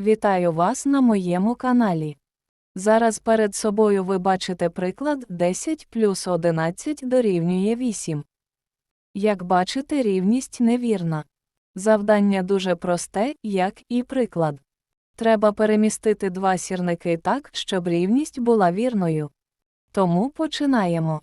Вітаю вас на моєму каналі. Зараз перед собою ви бачите приклад 10 плюс 11 дорівнює 8. Як бачите, рівність невірна. Завдання дуже просте, як і приклад. Треба перемістити два сірники так, щоб рівність була вірною. Тому починаємо.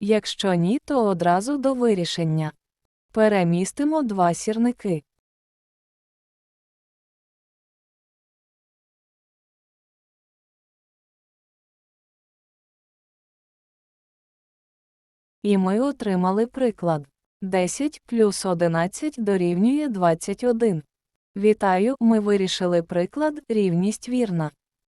Якщо ні, то одразу до вирішення. Перемістимо два сірники. І ми отримали приклад. 10 плюс 11 дорівнює 21. Вітаю, ми вирішили приклад, рівність вірна.